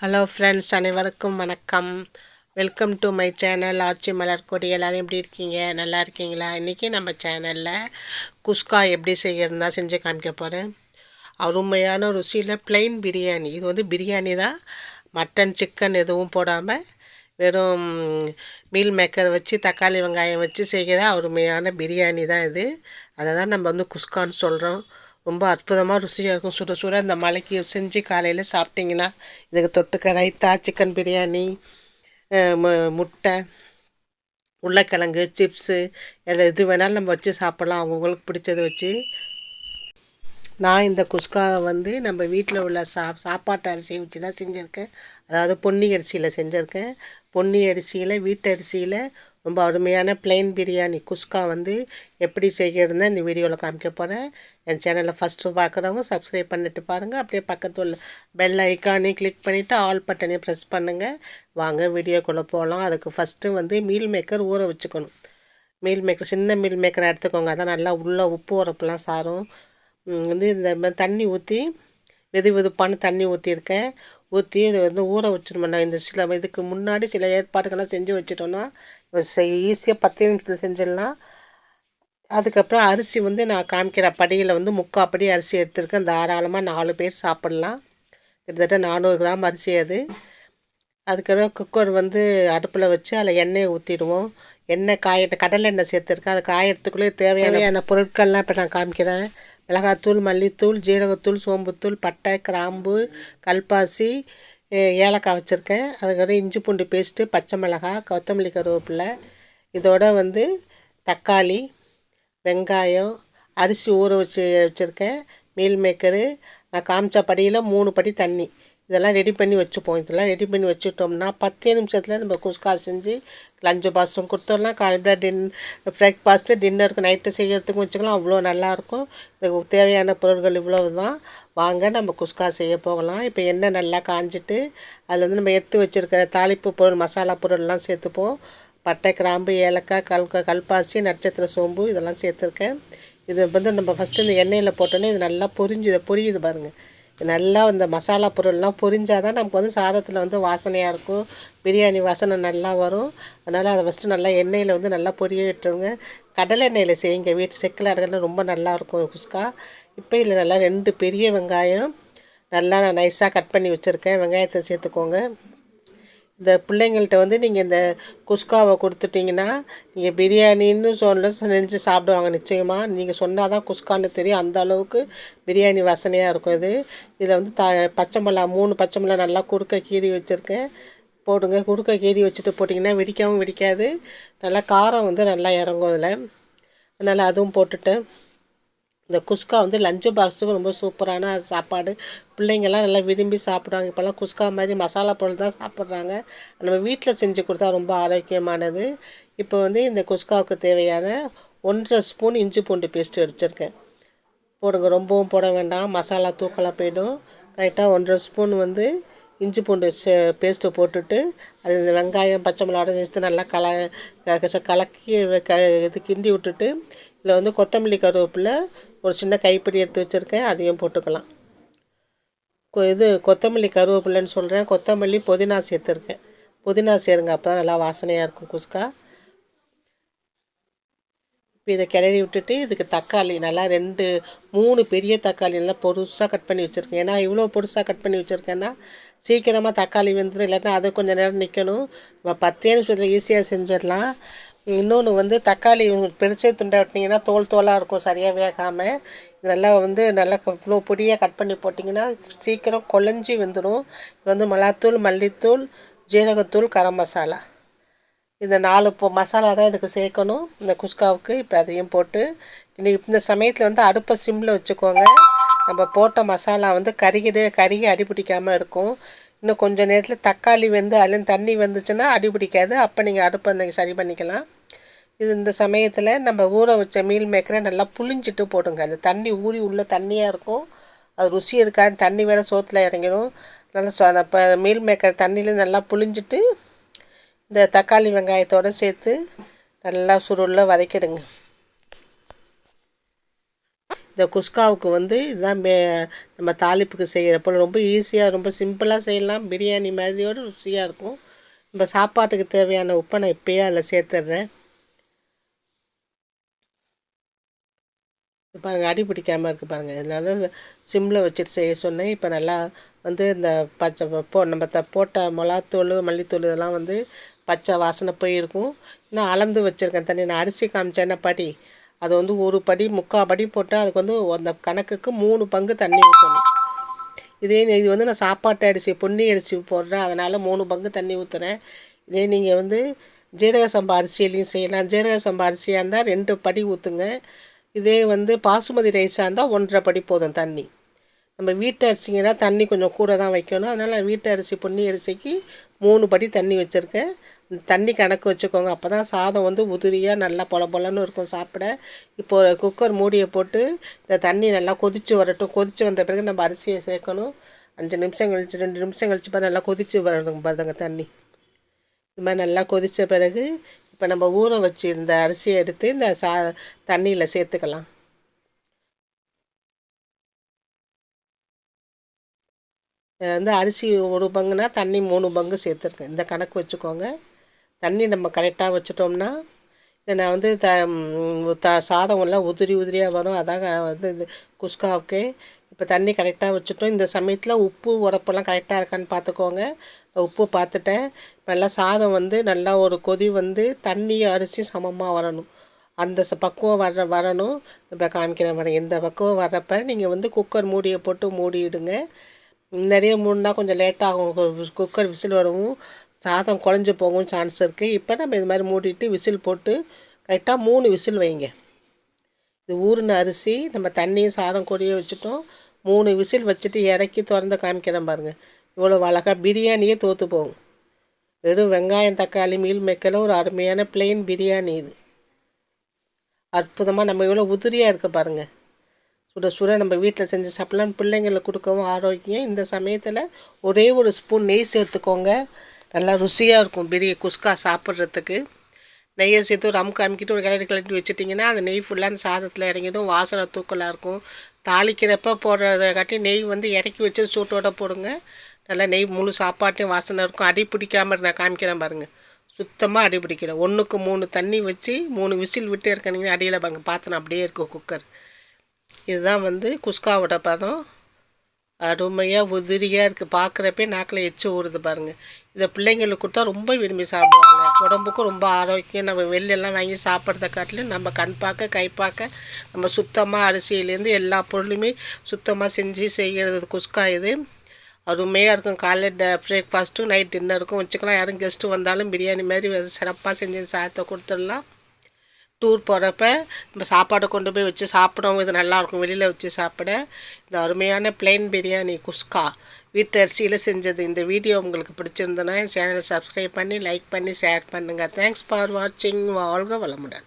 Hello friends அனைவருக்கும் வணக்கம். Welcome to my channel ஆட்சி மலர் கொடி. எல்லோரும் எப்படி இருக்கீங்க? நல்லா இருக்கீங்களா? இன்றைக்கி நம்ம சேனலில் குஸ்கா எப்படி செய்கிறதுனா செஞ்சு காமிக்க போகிறேன் அருமையான ருசியில் பிளெயின் பிரியாணி. இது வந்து பிரியாணி தான். மட்டன் சிக்கன் எதுவும் போடாமல் வெறும் மீல் மேக்கர் வச்சு தக்காளி வெங்காயம் வச்சு செய்கிற அருமையான பிரியாணி தான் இது. அதை தான் நம்ம வந்து குஸ்கான்னு சொல்கிறோம் ரொம்ப அற்புதமாக ருசியாக இருக்கும். சுட சுட இந்த மலைக்கு செஞ்சு காலையில் சாப்பிட்டிங்கன்னா இதுக்கு தொட்டுக்க ரைத்தா சிக்கன் பிரியாணி முட்டை உருளைக்கிழங்கு சிப்ஸு எல்லாம் எது வேணாலும் நம்ம வச்சு சாப்பிட்லாம். அவங்கவுங்களுக்கு பிடிச்சத வச்சு. நான் இந்த குஸ்காவை வந்து நம்ம வீட்டில் உள்ள சா சாப்பாட்டு அரிசியை வச்சு தான் செஞ்சுருக்கேன். அதாவது பொன்னி அரிசியில் செஞ்சுருக்கேன். பொன்னி அரிசியில் வீட்டு அரிசியில் ரொம்ப அருமையான பிளெயின் பிரியாணி குஸ்கா வந்து எப்படி செய்கிறதுன்னு இந்த வீடியோவில் காமிக்க போகிறேன் என் சேனலை ஃபஸ்ட்டு பார்க்குறவங்க சப்ஸ்கிரைப் பண்ணிட்டு பாருங்கள் அப்படியே பக்கத்தில் உள்ள பெல் ஐக்கானையும் கிளிக் பண்ணிவிட்டு ஆல் பட்டனையும் ப்ரெஸ் பண்ணுங்கள் வாங்க வீடியோக்குள்ளே போகலாம் அதுக்கு ஃபஸ்ட்டு வந்து மீல் மேக்கர் ஊற வச்சுக்கணும். மீல் மேக்கர் சின்ன மீல் மேக்கரை எடுத்துக்கோங்க. அதான் நல்லா உள்ளே உப்பு உரப்புலாம் சாரும். வந்து இந்த மாதிரி தண்ணி ஊற்றி வெது வெதுப்பான தண்ணி ஊற்றியிருக்கேன் ஊற்றி இதை வந்து ஊற வச்சிருமோண்ணா இந்த சில இதுக்கு முன்னாடி சில ஏற்பாடுகள்லாம் செஞ்சு வச்சிட்டோன்னா ஈஸியாக பத்து நிமிஷத்தில் செஞ்சிடலாம். அதுக்கப்புறம் அரிசி வந்து நான் காமிக்கிற படியில் வந்து முக்கால் படி அரிசி எடுத்திருக்கேன். தாராளமாக நாலு பேர் சாப்பிட்லாம். கிட்டத்தட்ட நானூறு கிராம் அரிசி அது. அதுக்கப்புறம் குக்கர் வந்து அடுப்பில் வச்சு அதில் எண்ணெயை ஊற்றிடுவோம் எண்ணெய் காய கடலை எண்ணெய் சேர்த்துருக்கேன். அது காயறதுக்குள்ளே தேவையான பொருட்கள்லாம் இப்போ நான் காமிக்கிறேன். மிளகாத்தூள் மல்லித்தூள் ஜீரகத்தூள் சோம்புத்தூள் பட்டை கிராம்பு கல்பாசி ஏலக்காய் வச்சுருக்கேன். அதுக்கப்புறம் இஞ்சி பூண்டு பேஸ்ட்டு பச்சை மிளகாய் கொத்தமல்லி கருவேப்பிலை. இதோட வந்து தக்காளி வெங்காயம் அரிசி ஊற வச்சு வச்சுருக்கேன். மீல் மேக்கரு நான் காமிச்ச படியில் மூணு படி தண்ணி. இதெல்லாம் ரெடி பண்ணி வச்சுப்போம். இதெல்லாம் ரெடி பண்ணி வச்சுட்டோம்னா பத்தே நிமிஷத்தில் நம்ம குஸ்கா செஞ்சு லஞ்சு பாக்ஸும் கொடுத்துடலாம். காலையில் டின் பிரேக்ஃபாஸ்ட்டு டின்னருக்கு நைட்டு செய்கிறதுக்கும் வச்சுக்கலாம். அவ்வளோ நல்லாயிருக்கும். இதுக்கு தேவையான பொருட்கள் இவ்வளவு தான் வாங்க நம்ம குஸ்கா செய்ய போகலாம். இப்போ எண்ணெய் நல்லா காஞ்சிட்டு அதில் வந்து நம்ம எடுத்து வச்சுருக்கிற தாளிப்பு பொருள் மசாலா பொருள்லாம் சேர்த்துப்போம். பட்டை கிராம்பு ஏலக்காய் கல் கல்பாசி நட்சத்திர சோம்பு இதெல்லாம் சேர்த்துருக்கேன். இது வந்து நம்ம ஃபஸ்ட்டு இந்த எண்ணெயில் போட்டோன்னே இது நல்லா பொரிஞ்சு இதை பொரியுது பாருங்கள் இது நல்லா இந்த மசாலா பொருள்லாம் பொரிஞ்சால் தான் நமக்கு வந்து சாதத்தில் வந்து வாசனையாக இருக்கும். பிரியாணி வாசனை நல்லா வரும். அதனால் அதை ஃபஸ்ட்டு நல்லா எண்ணெயில் வந்து நல்லா பொரிய விட்டுருங்க. கடலை எண்ணெயில் செய்யுங்க. வீட்டு செக்கில் அடகல ரொம்ப நல்லாயிருக்கும் குஸ்கா. இப்போ இதில் நல்லா ரெண்டு பெரிய வெங்காயம் நல்லா நான் நைஸாக கட் பண்ணி வச்சுருக்கேன். வெங்காயத்தை சேர்த்துக்கோங்க. இந்த பிள்ளைங்கள்ட்ட வந்து நீங்கள் இந்த குஸ்காவை கொடுத்துட்டிங்கன்னா நீங்கள் பிரியாணின்னு சொல்ல செஞ்சு சாப்பிடுவாங்க நிச்சயமாக நீங்கள் சொன்னால் தான் குஸ்கான்னு தெரியும். அந்த அளவுக்கு பிரியாணி வாசனையாக இருக்கும் இது. இதில் வந்து த பச்சை மிளகா மூணு பச்சை மிளகா நல்லா குறுக்க கீறி வச்சுருக்கேன். போடுங்க. குறுக்க கீறி வச்சுட்டு போட்டிங்கன்னா வெடிக்கவும் வெடிக்காது. நல்லா காரம் வந்து நல்லா இறங்கும் அதில். அதனால் அதுவும் போட்டுட்டேன் இந்த குஸ்கா வந்து லஞ்சு பாக்ஸுக்கு ரொம்ப சூப்பரான சாப்பாடு. பிள்ளைங்கள்லாம் நல்லா விரும்பி சாப்பிடுவாங்க. இப்போல்லாம் குஸ்கா மாதிரி மசாலா பொருள் தான் சாப்பிட்றாங்க. நம்ம வீட்டில் செஞ்சு கொடுத்தா ரொம்ப ஆரோக்கியமானது. இப்போ வந்து இந்த குஸ்காவுக்கு தேவையான ஒன்றரை ஸ்பூன் இஞ்சி பூண்டு பேஸ்ட்டு வச்சுருக்கேன் போடுங்க. ரொம்பவும் போட வேண்டாம். மசாலா தூக்கலாம் போயிடும். கரெக்டாக ஒன்றரை ஸ்பூன் வந்து இஞ்சி பூண்டு பேஸ்ட்டு போட்டுட்டு அது இந்த வெங்காயம் பச்சை மிளகாட சேர்த்து நல்லா கல க- கலக்கி க இது கிண்டி விட்டுட்டு இதில் வந்து கொத்தமல்லி கருவேப்பில் ஒரு சின்ன கைப்பிடி எடுத்து வச்சுருக்கேன். அதையும் போட்டுக்கலாம். கொ- இது கொத்தமல்லி கருவேப்பிலைன்னு சொல்கிறேன் கொத்தமல்லி புதினா சேர்த்துருக்கேன். புதினா சேருங்க அப்போ தான் நல்லா வாசனையாக இருக்கும் குஸ்கா. இப்போ இதை கிளறி விட்டுட்டு இதுக்கு தக்காளி நல்லா ரெண்டு மூணு பெரிய தக்காளி நல்லா பொருசாக கட் பண்ணி வச்சுருக்கேன். ஏன்னா இவ்வளோ பொருசாக கட் பண்ணி வச்சுருக்கேன்னா சீக்கிரமாக தக்காளி வெந்துடும் இல்லாட்டினா அது கொஞ்சம் நேரம் நிற்கணும் நம்ம பத்தே நிமிஷத்தில் ஈஸியாக செஞ்சிடலாம். இன்னொன்று வந்து தக்காளி பெருசே துண்டை விட்டிங்கன்னா தோல் தோலாக இருக்கும் சரியாக வேகாமல் நல்லா வந்து நல்லா இவ்வளோ பொடியாக கட் பண்ணி போட்டிங்கன்னா சீக்கிரம் குழஞ்சி வந்துடும் இது வந்து மிளகாத்தூள் மல்லித்தூள் ஜீரகத்தூள் கரம் மசாலா. இந்த நாலு இப்போ மசாலா தான் இதுக்கு சேர்க்கணும். இந்த குஸ்காவுக்கு இப்போ அதையும் போட்டு. இன்னைக்கு இந்த சமயத்தில் வந்து அடுப்பை சிம்மில் வச்சுக்கோங்க. நம்ம போட்ட மசாலா வந்து கருகிடு கருகி அடிபிடிக்காமல் இருக்கும். இன்னும் கொஞ்சம் நேரத்தில் தக்காளி வெந்து அதுலேருந்து தண்ணி வந்துச்சுன்னா அடிபிடிக்காது அப்போ நீங்கள் அடுப்பை நீங்கள் சரி பண்ணிக்கலாம். இது இந்த சமயத்தில் நம்ம ஊற வச்ச மீல் மேக்கரை நல்லா புளிஞ்சிட்டு போடுங்க. அது தண்ணி ஊறி உள்ளே தண்ணியாக இருக்கும். அது ருசி இருக்காது. தண்ணி வேறு சோத்தில் இறங்கிடும். நல்லா இப்போ மீல் மேக்கர் தண்ணியில் நல்லா புளிஞ்சிட்டு இந்த தக்காளி வெங்காயத்தோடு சேர்த்து நல்லா சுருளில் வதக்கிடுங்க. இந்த குஸ்காவுக்கு வந்து இதுதான் மே நம்ம தாளிப்புக்கு செய்கிறப்போ ரொம்ப ஈஸியாக ரொம்ப சிம்பிளாக செய்யலாம். பிரியாணி மாதிரியோடு ருசியாக இருக்கும். நம்ம சாப்பாட்டுக்கு தேவையான உப்பை நான் இப்போயே அதில் சேர்த்துட்றேன் பாருங்கள் அடி பிடிக்காமல் இருக்குது பாருங்கள் இதனால தான் சிம்மில் வச்சுட்டு செய்ய சொன்னேன். இப்போ நல்லா வந்து இந்த பச்சை போ நம்ம த போட்ட மிளகாத்தூள் மல்லித்தூள் இதெல்லாம் வந்து பச்சை வாசனை போயிருக்கும் இன்னும் அளந்து வச்சுருக்கேன் தண்ணி. நான் அரிசி காமிச்சேன். படி அது வந்து ஒரு படி முக்கால் படி போட்டால் அதுக்கு வந்து அந்த கணக்குக்கு மூணு பங்கு தண்ணி ஊற்றணும் இதே இது வந்து நான் சாப்பாட்டு அரிசி பொன்னி அரிசி போடுறேன். அதனால் மூணு பங்கு தண்ணி ஊற்றுறேன் இதே நீங்கள் வந்து ஜீரக சம்பா அரிசியிலையும் செய்யலாம். ஜீரக சம்பா அரிசியாக இருந்தால் ரெண்டு படி ஊற்றுங்க இதே வந்து பாசுமதி ரைஸாக இருந்தால் ஒன்றரை படி போதும் தண்ணி. நம்ம வீட்டு அரிசிங்கன்னா தண்ணி கொஞ்சம் கூட தான் வைக்கணும். அதனால் வீட்டு அரிசி பொன்னி அரிசிக்கு மூணு படி தண்ணி வச்சுருக்கேன். தண்ணி கணக்கு வச்சுக்கோங்க. அப்போ தான் சாதம் வந்து உதிரியாக நல்லா பொல பொலன்னு இருக்கும் சாப்பிட. இப்போது குக்கர் மூடியை போட்டு இந்த தண்ணி நல்லா கொதித்து வரட்டும். கொதித்து வந்த பிறகு நம்ம அரிசியை சேர்க்கணும். அஞ்சு நிமிஷம் கழிச்சு ரெண்டு நிமிஷம் கழிச்சு பாரு நல்லா கொதித்து வரதுங்க பாருங்க தண்ணி. இது மாதிரி நல்லா கொதித்த பிறகு இப்போ நம்ம ஊற வச்சுருந்த அரிசியை எடுத்து இந்த சா தண்ணியில் சேர்த்துக்கலாம். வந்து அரிசி ஒரு பங்குனா தண்ணி மூணு பங்கு சேர்த்துருக்கேன். இந்த கணக்கு வச்சுக்கோங்க. தண்ணி நம்ம கரெக்டாக வச்சுட்டோம்னா நான் வந்து த த சாதம் எல்லாம் உதிரி உதிரியாக வரும். அதான் வந்து இந்த குஸ்காவுக்கு. இப்போ தண்ணி கரெக்டாக வச்சுட்டோம். இந்த சமயத்தில் உப்பு உரப்பெல்லாம் கரெக்டாக இருக்கான்னு பார்த்துக்கோங்க உப்பு பார்த்துட்டேன் நல்லா சாதம் வந்து நல்லா ஒரு கொதி வந்து தண்ணியும் அரிசி சமமாக வரணும். அந்த ச பக்குவம் வர வரணும். இப்போ காமிக்கிறேன் வரேன் இந்த பக்குவம் வர்றப்ப நீங்கள் வந்து குக்கர் மூடியை போட்டு மூடிடுங்க. நிறைய மூடினா கொஞ்சம் லேட்டாகும் குக்கர் விசில் வரவும் சாதம் குழஞ்சி போகும் சான்ஸ் இருக்குது இப்போ நம்ம இது மாதிரி மூடிட்டு விசில் போட்டு கரெக்டாக மூணு விசில் வைங்க. இது ஊறின அரிசி நம்ம தண்ணியும் சாதம் கொடிய வச்சுட்டோம். மூணு விசில் வச்சுட்டு இறக்கி திறந்து காமிக்கிறேன் பாருங்கள் இவ்வளோ அழகாக பிரியாணியே தோற்று போகும். வெறும் வெங்காயம் தக்காளி மீல் மெக்கல ஒரு அருமையான பிளெயின் பிரியாணி இது. அற்புதமாக நம்ம இவ்வளோ உதிரியாக இருக்க பாருங்கள் சுட சுட நம்ம வீட்டில் செஞ்சு சாப்பிட்லாம். பிள்ளைங்களுக்கு கொடுக்கவும் ஆரோக்கியம். இந்த சமயத்தில் ஒரே ஒரு ஸ்பூன் நெய் சேர்த்துக்கோங்க. நல்லா ருசியாக இருக்கும் பெரிய குஸ்கா சாப்பிட்றதுக்கு. நெய்யை சேர்த்து ஒரு அமுக்கு அமுக்கிட்டு ஒரு கிளறி கிளறி வச்சுட்டிங்கன்னா அந்த நெய் ஃபுல்லாக அந்த சாதத்தில் இறங்கிடும். வாசனை தூக்கலாக இருக்கும். தாளிக்கிறப்ப போடுறத காட்டி நெய் வந்து இறக்கி வச்சு சூட்டோட போடுங்க. நல்லா நெய் முழு சாப்பாட்டையும் வாசனை இருக்கும். அடி பிடிக்காமல் நான் காமிக்கிறேன் பாருங்கள் சுத்தமாக அடி பிடிக்கல. ஒன்றுக்கு மூணு தண்ணி வச்சு மூணு விசில் விட்டு இருக்கணுங்க அடியில் பாருங்கள் பாத்திரம் அப்படியே இருக்கும் குக்கர். இதுதான் வந்து குஸ்காவோட பதம். அருமையாக உதிரியாக இருக்குது பார்க்குறப்பே நாக்கில் எச்சு ஊறுது பாருங்கள் இதை பிள்ளைங்களுக்கு கொடுத்தா ரொம்ப விரும்பி சாப்பிடுவாங்க. உடம்புக்கும் ரொம்ப ஆரோக்கியம். நம்ம வெளிலெல்லாம் வாங்கி சாப்பிட்றத காட்டிலும் நம்ம கண் பார்க்க கை பார்க்க நம்ம சுத்தமாக அரிசியிலேருந்து எல்லா பொருளுமே சுத்தமாக செஞ்சு செய்கிறது குஸ்கா இது. அருமையாக இருக்கும். காலையில் பிரேக்ஃபாஸ்ட்டும் நைட் டின்னருக்கும் வச்சுக்கலாம். யாரும் கெஸ்ட்டு வந்தாலும் பிரியாணி மாதிரி சிறப்பாக செஞ்சு சாதத்தை கொடுத்துடலாம். டூர் போகிறப்ப நம்ம சாப்பாடை கொண்டு போய் வச்சு சாப்பிடவும் இது நல்லாயிருக்கும் வெளியில் வச்சு சாப்பிட. இந்த அருமையான பிளெயின் பிரியாணி குஸ்கா. வீட்டு அரிசியில் செஞ்சது. இந்த வீடியோ உங்களுக்கு பிடிச்சிருந்தனா என் சேனலை சப்ஸ்கிரைப் பண்ணி லைக் பண்ணி ஷேர் பண்ணுங்கள் தேங்க்ஸ் ஃபார் வாட்சிங் வாழ்க வளமுடன்.